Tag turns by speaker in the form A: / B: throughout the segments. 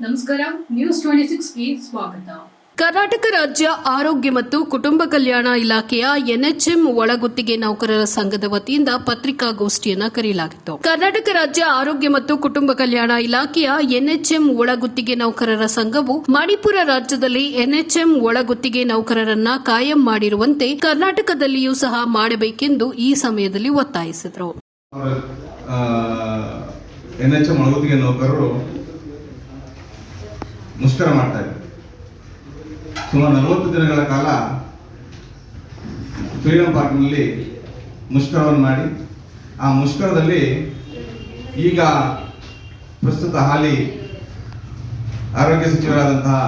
A: ನಮಸ್ಕಾರ news twenty ಸಿಕ್ಸ್ಗೆ ಸ್ವಾಗತ.
B: ಕರ್ನಾಟಕ ರಾಜ್ಯ ಆರೋಗ್ಯ ಮತ್ತು ಕುಟುಂಬ ಕಲ್ಯಾಣ ಇಲಾಖೆಯ ಎನ್ಎಚ್ಎಂ ಒಳಗುತ್ತಿಗೆ ನೌಕರರ ಸಂಘದ ವತಿಯಿಂದ ಪತ್ರಿಕಾಗೋಷ್ಠಿಯನ್ನು ಕರೆಯಲಾಗಿತ್ತು. ಕರ್ನಾಟಕ ರಾಜ್ಯ ಆರೋಗ್ಯ ಮತ್ತು ಕುಟುಂಬ ಕಲ್ಯಾಣ ಇಲಾಖೆಯ ಎನ್ಎಚ್ಎಂ ಒಳಗುತ್ತಿಗೆ ನೌಕರರ ಸಂಘವು ಮಣಿಪುರ ರಾಜ್ಯದಲ್ಲಿ ಎನ್ಎಚ್ಎಂ ಒಳಗುತ್ತಿಗೆ ನೌಕರರನ್ನ ಕಾಯಂ ಮಾಡಿರುವಂತೆ ಕರ್ನಾಟಕದಲ್ಲಿಯೂ ಸಹ ಮಾಡಬೇಕೆಂದು ಈ ಸಮಯದಲ್ಲಿ ಒತ್ತಾಯಿಸಿದರು
C: ಎನ್ ಎಚ್ ಎಂ ಒಳಗುತ್ತಿಗೆ ನೌಕರರು ಮುಷ್ಕರ ಮಾಡ್ತಾ ಇದ್ರು ಸುಮಾರು ನಲವತ್ತು ದಿನಗಳ ಕಾಲ ಫ್ರೀಡಂ ಪಾರ್ಕ್ನಲ್ಲಿ ಮುಷ್ಕರವನ್ನು ಮಾಡಿ, ಆ ಮುಷ್ಕರದಲ್ಲಿ ಈಗ ಪ್ರಸ್ತುತ ಹಾಲಿ ಆರೋಗ್ಯ ಸಚಿವರಾದಂತಹ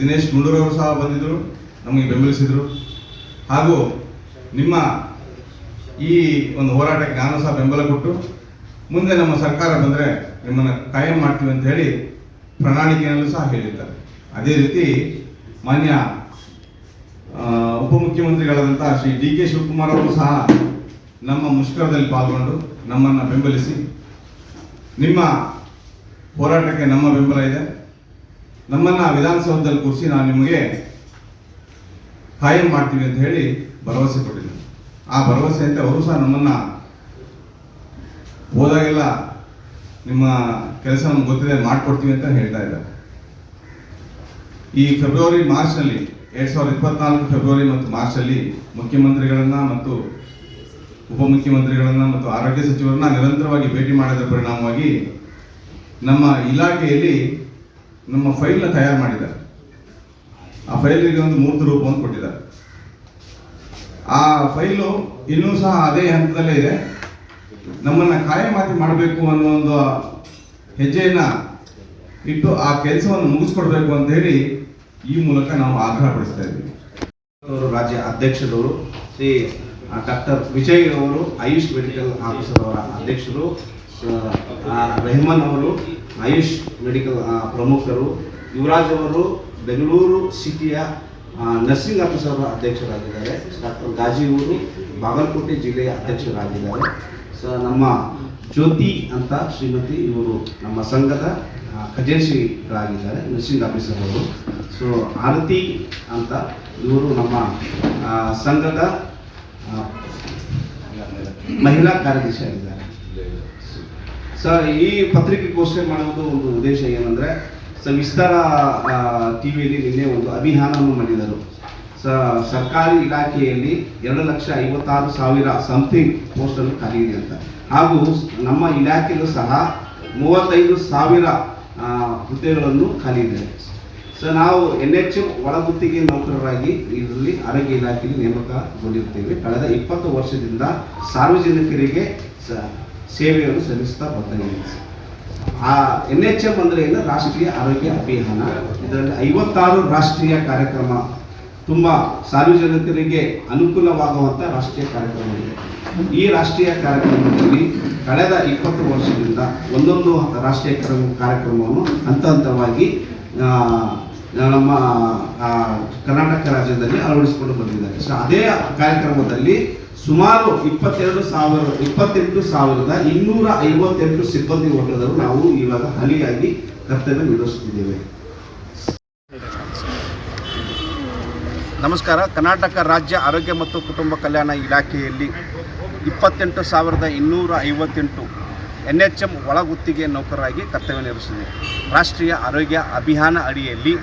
C: ದಿನೇಶ್ ಗುಂಡೂರವರು ಸಹ ಬಂದಿದ್ದರು, ನಮಗೆ ಬೆಂಬಲಿಸಿದರು. ಹಾಗೂ ನಿಮ್ಮ ಈ ಒಂದು ಹೋರಾಟಕ್ಕೆ ನಾನು ಸಹ ಬೆಂಬಲ ಕೊಟ್ಟು, ಮುಂದೆ ನಮ್ಮ ಸರ್ಕಾರ ಬಂದರೆ ನಿಮ್ಮನ್ನು ಕಾಯಂ ಮಾಡ್ತೀವಿ ಅಂತ ಹೇಳಿ ಪ್ರಣಾಳಿಕೆಯಲ್ಲೂ ಸಹ ಹೇಳಿದ್ದಾರೆ. ಅದೇ ರೀತಿ ಮಾನ್ಯ ಉಪಮುಖ್ಯಮಂತ್ರಿಗಳಾದಂತಹ ಶ್ರೀ ಡಿ ಕೆ ಶಿವಕುಮಾರ್ ಅವರು ಸಹ ನಮ್ಮ ಮುಷ್ಕರದಲ್ಲಿ ಪಾಲ್ಗೊಂಡು ನಮ್ಮನ್ನು ಬೆಂಬಲಿಸಿ, ನಿಮ್ಮ ಹೋರಾಟಕ್ಕೆ ನಮ್ಮ ಬೆಂಬಲ ಇದೆ. ನಮ್ಮನ್ನ ವಿಧಾನಸೌಧದಲ್ಲಿ ಕೂರಿಸಿ ನಾವು ನಿಮಗೆ ಕಾಯಂ ಮಾಡ್ತೀವಿ ಅಂತ ಹೇಳಿ ಭರವಸೆ ಕೊಟ್ಟಿದ್ದರು. ಆ ಭರವಸೆಯಂತೆ ಅವರು ಸಹ ನಮ್ಮನ್ನ ಹೋದಾಗೆಲ್ಲ ನಿಮ್ಮ ಕೆಲಸ ನಮ್ಗೆ ಗೊತ್ತಿದೆ, ಮಾಡಿಕೊಡ್ತೀವಿ ಅಂತ ಹೇಳ್ತಾ ಇದ್ದಾರೆ. ಈ ಫೆಬ್ರವರಿ ಮಾರ್ಚ್ನಲ್ಲಿ ಎರಡ್ ಸಾವಿರದ ಇಪ್ಪತ್ನಾಲ್ಕು ಫೆಬ್ರವರಿ ಮತ್ತು ಮಾರ್ಚಲ್ಲಿ ಮುಖ್ಯಮಂತ್ರಿಗಳನ್ನ ಮತ್ತು ಉಪಮುಖ್ಯಮಂತ್ರಿಗಳನ್ನ ಮತ್ತು ಆರೋಗ್ಯ ಸಚಿವರನ್ನ ನಿರಂತರವಾಗಿ ಭೇಟಿ ಮಾಡಿದ ಪರಿಣಾಮವಾಗಿ ನಮ್ಮ ಇಲಾಖೆಯಲ್ಲಿ ನಮ್ಮ ಫೈಲ್ನ ತಯಾರು ಮಾಡಿದ್ದಾರೆ. ಆ ಫೈಲಿಗೆ ಒಂದು ಮೂರ್ತ ರೂಪವನ್ನು ಕೊಟ್ಟಿದ್ದಾರೆ. ಆ ಫೈಲು ಇನ್ನೂ ಸಹ ಅದೇ ಹಂತದಲ್ಲೇ ಇದೆ. ನಮ್ಮನ್ನ ಕಾಯಮಾತಿ ಮಾಡಬೇಕು ಅನ್ನೋ ಒಂದು ಹೆಜ್ಜೆಯನ್ನ ಇಟ್ಟು ಆ ಕೆಲಸವನ್ನು ಮುಗಿಸ್ಕೊಡ್ಬೇಕು ಅಂತ ಹೇಳಿ ಈ ಮೂಲಕ ನಾವು ಆಗ್ರಹ ಪಡಿಸ್ತಾ ಇದ್ದೀವಿ.
D: ರಾಜ್ಯ ಅಧ್ಯಕ್ಷರವರು, ಶ್ರೀ ಡಾಕ್ಟರ್ ವಿಜಯ್ ಅವರು, ಆಯುಷ್ ಮೆಡಿಕಲ್ ಆಫೀಸರ್ ಅವರ ಅಧ್ಯಕ್ಷರು ರೆಹಮಾನ್ ಅವರು, ಆಯುಷ್ ಮೆಡಿಕಲ್ ಪ್ರಮುಖರು, ಯುವರಾಜ್ ಅವರು, ಬೆಂಗಳೂರು ಸಿಟಿಯ ನರ್ಸಿಂಗ್ ಆಫೀಸರ್ ಅಧ್ಯಕ್ಷರಾಗಿದ್ದಾರೆ, ಡಾಕ್ಟರ್ ಗಾಜಿ ಅವರು ಬಾಗಲಕೋಟೆ ಜಿಲ್ಲೆಯ ಅಧ್ಯಕ್ಷರಾಗಿದ್ದಾರೆ. ಸೊ ನಮ್ಮ ಜ್ಯೋತಿ ಅಂತ ಶ್ರೀಮತಿ ಇವರು ನಮ್ಮ ಸಂಘದ ಖಜೇಶಿಗಳಾಗಿದ್ದಾರೆ ನರ್ಸಿಂಗ್ ಆಫೀಸರ್ ಅವರು. ಸೊ ಆರತಿ ಅಂತ ಇವರು ನಮ್ಮ ಸಂಘದ ಮಹಿಳಾ ಕಾರ್ಯದರ್ಶಿ ಆಗಿದ್ದಾರೆ. ಸರ್ ಈ ಪತ್ರಿಕೆಗೋಷ್ಠಿ ಮಾಡುವುದು ಒಂದು ಉದ್ದೇಶ ಏನಂದ್ರೆ ಸರ್ ವಿಸ್ತಾರ ಟಿವಿಯಲ್ಲಿ ನಿನ್ನೆ ಒಂದು ಅಭಿಯಾನವನ್ನು ಮಾಡಿದರು. ಸರ್ಕಾರಿ ಇಲಾಖೆಯಲ್ಲಿ ಎರಡು ಲಕ್ಷ ಐವತ್ತಾರು ಸಾವಿರ ಸಮಥಿಂಗ್ ಪೋಸ್ಟನ್ನು ಖಾಲಿ ಇದೆ ಅಂತ. ಹಾಗೂ ನಮ್ಮ ಇಲಾಖೆಯಲ್ಲೂ ಸಹ ಮೂವತ್ತೈದು ಸಾವಿರ ಹುದ್ದೆಗಳನ್ನು ಖಾಲಿ ಇದೆ. ಸೊ, ನಾವು ಎನ್ ಎಚ್ ಎಂ ಒಳಗುತ್ತಿಗೆ ನೌಕರರಾಗಿ ಇದರಲ್ಲಿ ಆರೋಗ್ಯ ಇಲಾಖೆಯಲ್ಲಿ ನೇಮಕಗೊಂಡಿರ್ತೇವೆ ಕಳೆದ ಇಪ್ಪತ್ತು ವರ್ಷದಿಂದ ಸಾರ್ವಜನಿಕರಿಗೆ ಸೇವೆಯನ್ನು ಸಲ್ಲಿಸ್ತಾ ಬರ್ತಾಯಿದ್ದೀವಿ ಆ ಎನ್ ಎಚ್ ಎಂ ಅಂದ್ರೆ ಏನು? ರಾಷ್ಟ್ರೀಯ ಆರೋಗ್ಯ ಅಭಿಯಾನ. ಇದರಲ್ಲಿ ಐವತ್ತಾರು ರಾಷ್ಟ್ರೀಯ ಕಾರ್ಯಕ್ರಮ ತುಂಬ ಸಾರ್ವಜನಿಕರಿಗೆ ಅನುಕೂಲವಾಗುವಂಥ ರಾಷ್ಟ್ರೀಯ ಕಾರ್ಯಕ್ರಮ ಇದೆ. ಈ ರಾಷ್ಟ್ರೀಯ ಕಾರ್ಯಕ್ರಮದಲ್ಲಿ ಕಳೆದ ಇಪ್ಪತ್ತು ವರ್ಷದಿಂದ ಒಂದೊಂದು ರಾಷ್ಟ್ರೀಯ ಕಾರ್ಯ- ಕಾರ್ಯಕ್ರಮವನ್ನು ಹಂತ ಹಂತವಾಗಿ ನಮ್ಮ ಕರ್ನಾಟಕ ರಾಜ್ಯದಲ್ಲಿ ಅಳವಡಿಸಿಕೊಂಡು ಬಂದಿದ್ದಾರೆ. ಸೊ ಅದೇ ಕಾರ್ಯಕ್ರಮದಲ್ಲಿ ಸುಮಾರು ಇಪ್ಪತ್ತೆರಡು ಸಾವಿರ, ಇಪ್ಪತ್ತೆಂಟು ಸಾವಿರದ ಇನ್ನೂರ ಐವತ್ತೆಂಟು ಸಿಬ್ಬಂದಿ ವರ್ಗದವರು ನಾವು ಇವಾಗ ಹಲಿಯಾಗಿ ಕರ್ತವ್ಯ ನಿರ್ವಹಿಸುತ್ತಿದ್ದೇವೆ. ನಮಸ್ಕಾರ. ಕರ್ನಾಟಕ ರಾಜ್ಯ ಆರೋಗ್ಯ ಮತ್ತು ಕುಟುಂಬ ಕಲ್ಯಾಣ ಇಲಾಖೆಯಲ್ಲಿ ಇಪ್ಪತ್ತೆಂಟು ಸಾವಿರದ ಇನ್ನೂರ ಐವತ್ತೆಂಟು ಎನ್ ಎಚ್ ಎಂ ಒಳಗುತ್ತಿಗೆ ನೌಕರರಾಗಿ ಕರ್ತವ್ಯ ನಿರ್ವಹಿಸಿದೆ. ರಾಷ್ಟ್ರೀಯ ಆರೋಗ್ಯ ಅಭಿಯಾನ ಅಡಿಯಲ್ಲಿ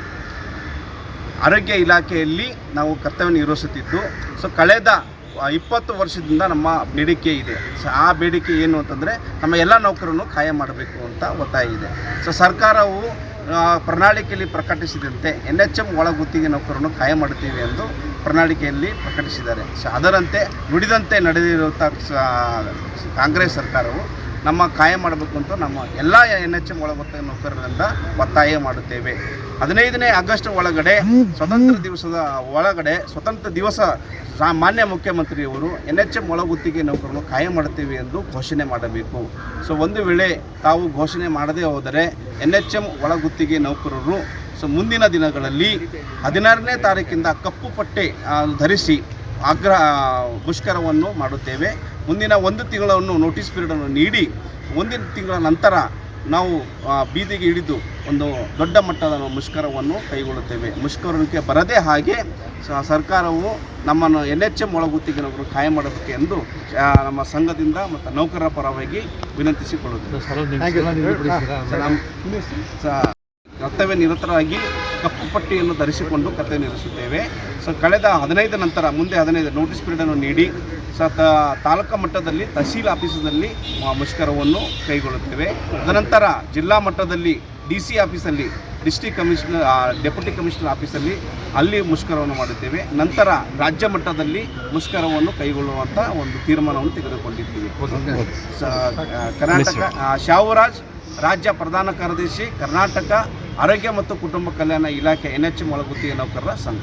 D: ಆರೋಗ್ಯ ಇಲಾಖೆಯಲ್ಲಿ ನಾವು ಕರ್ತವ್ಯ ನಿರ್ವಹಿಸುತ್ತಿದ್ದು, ಸೊ ಕಳೆದ ಇಪ್ಪತ್ತು ವರ್ಷದಿಂದ ನಮ್ಮ ಬೇಡಿಕೆ ಇದೆ. ಸೊ ಆ ಬೇಡಿಕೆ ಏನು ಅಂತಂದರೆ, ನಮ್ಮ ಎಲ್ಲ ನೌಕರನ್ನು ಖಾಯಂ ಮಾಡಬೇಕು ಅಂತ ಒತ್ತಾಯ ಇದೆ. ಸೊ ಸರ್ಕಾರವು ಪ್ರಣಾಳಿಕೆಯಲ್ಲಿ ಪ್ರಕಟಿಸಿದಂತೆ ಎನ್ ಎಚ್ ಎಂ ಒಳಗುತ್ತಿಗೆ ನೌಕರನ್ನು ಕಾಯ ಮಾಡುತ್ತೀವಿ ಎಂದು ಪ್ರಣಾಳಿಕೆಯಲ್ಲಿ ಪ್ರಕಟಿಸಿದ್ದಾರೆ. ಸೊ ಅದರಂತೆ ನುಡಿದಂತೆ ನಡೆದಿರುವಂಥ ಕಾಂಗ್ರೆಸ್ ಸರ್ಕಾರವು ನಮ್ಮ ಕಾಯ ಮಾಡಬೇಕು ಅಂತ ನಮ್ಮ ಎಲ್ಲ ಎನ್ ಎಚ್ ಎಂ ಒಳಗೊತ್ತ ನೌಕರರಿಂದ ಒತ್ತಾಯ ಮಾಡುತ್ತೇವೆ. ಹದಿನೈದನೇ ಆಗಸ್ಟ್ ಒಳಗಡೆ ಸ್ವತಂತ್ರ ದಿವಸದ ಒಳಗಡೆ ಸ್ವತಂತ್ರ ದಿವಸ ಸಾಮಾನ್ಯ ಮುಖ್ಯಮಂತ್ರಿಯವರು ಎನ್ ಎಚ್ ಎಂ ಒಳಗುತ್ತಿಗೆ ನೌಕರನ್ನು ಕಾಯ ಮಾಡುತ್ತೇವೆ ಎಂದು ಘೋಷಣೆ ಮಾಡಬೇಕು. ಸೊ ಒಂದು ವೇಳೆ ತಾವು ಘೋಷಣೆ ಮಾಡದೇ ಹೋದರೆ ಎನ್ ಎಚ್ ಎಂ ಒಳಗುತ್ತಿಗೆ ನೌಕರರು ಸೊ ಮುಂದಿನ ದಿನಗಳಲ್ಲಿ ಹದಿನಾರನೇ ತಾರೀಕಿಂದ ಕಪ್ಪು ಪಟ್ಟೆ ಧರಿಸಿ ಆಗ್ರಹ ಮುಷ್ಕರವನ್ನು ಮಾಡುತ್ತೇವೆ. ಮುಂದಿನ ಒಂದು ತಿಂಗಳನ್ನು ನೋಟಿಸ್ ಪೀರಿಯಡನ್ನು ನೀಡಿ ಒಂದಿನ ತಿಂಗಳ ನಂತರ ನಾವು ಬೀದಿಗೆ ಇಳಿದು ಒಂದು ದೊಡ್ಡ ಮಟ್ಟದ ಮುಷ್ಕರವನ್ನು ಕೈಗೊಳ್ಳುತ್ತೇವೆ ಮುಷ್ಕರಕ್ಕೆ ಬರದೇ ಹಾಗೆ ಸರ್ಕಾರವು ನಮ್ಮನ್ನು ಎನ್ ಎಚ್ ಎಂ ಒಳಗುತ್ತಿಗೆ ನಾವು ಖಾಯಂ ಮಾಡಬೇಕು ಎಂದು ನಮ್ಮ ಸಂಘದಿಂದ ಮತ್ತು ನೌಕರರ ಪರವಾಗಿ ವಿನಂತಿಸಿಕೊಳ್ಳುತ್ತೇವೆ ಕರ್ತವ್ಯ ನಿರತರಾಗಿ ಕಪ್ಪು ಪಟ್ಟಿಯನ್ನು ಧರಿಸಿಕೊಂಡು ಕತೆ ನಿರ್ವಹಿಸುತ್ತೇವೆ ಸೊ, ಕಳೆದ ಹದಿನೈದು ನಂತರ, ಮುಂದೆ ಹದಿನೈದು ನೋಟಿಸ್ ಪೀರಿಯಡನ್ನು ನೀಡಿ, ಸ ತಾಲೂಕಾ ಮಟ್ಟದಲ್ಲಿ ತಹಸೀಲ್ ಆಫೀಸಲ್ಲಿ ಮುಷ್ಕರವನ್ನು ಕೈಗೊಳ್ಳುತ್ತೇವೆ. ತದನಂತರ ಜಿಲ್ಲಾ ಮಟ್ಟದಲ್ಲಿ ಡಿ ಸಿ ಆಫೀಸಲ್ಲಿ ಡಿಸ್ಟಿಕ್ ಕಮಿಷನರ್ ಡೆಪ್ಯೂಟಿ ಕಮಿಷನರ್ ಆಫೀಸಲ್ಲಿ ಅಲ್ಲಿ ಮುಷ್ಕರವನ್ನು ಮಾಡುತ್ತೇವೆ. ನಂತರ ರಾಜ್ಯ ಮಟ್ಟದಲ್ಲಿ ಮುಷ್ಕರವನ್ನು ಕೈಗೊಳ್ಳುವಂಥ ಒಂದು ತೀರ್ಮಾನವನ್ನು ತೆಗೆದುಕೊಂಡಿದ್ದೀವಿ. ಕರ್ನಾಟಕ ಶಾವರಾಜ್ ರಾಜ್ಯ ಪ್ರಧಾನ ಕಾರ್ಯದರ್ಶಿ, ಕರ್ನಾಟಕ ಆರೋಗ್ಯ ಮತ್ತು ಕುಟುಂಬ ಕಲ್ಯಾಣ ಇಲಾಖೆ ಎನ್ ಎಚ್ ಒಳಗುತ್ತಿಗೆ ನೌಕರರ ಸಂಘ.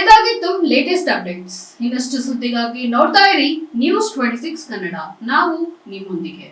A: ಇದಾಗಿತ್ತು ಲೇಟೆಸ್ಟ್ ಅಪ್ಡೇಟ್ಸ್ ಇನ್ನಷ್ಟು ಸುದ್ದಿಗಾಗಿ ನೋಡ್ತಾ ಇರಿ ನ್ಯೂಸ್ ಟ್ವೆಂಟಿ ಸಿಕ್ಸ್ ಕನ್ನಡ. ನಾವು ನಿಮ್ಮೊಂದಿಗೆ.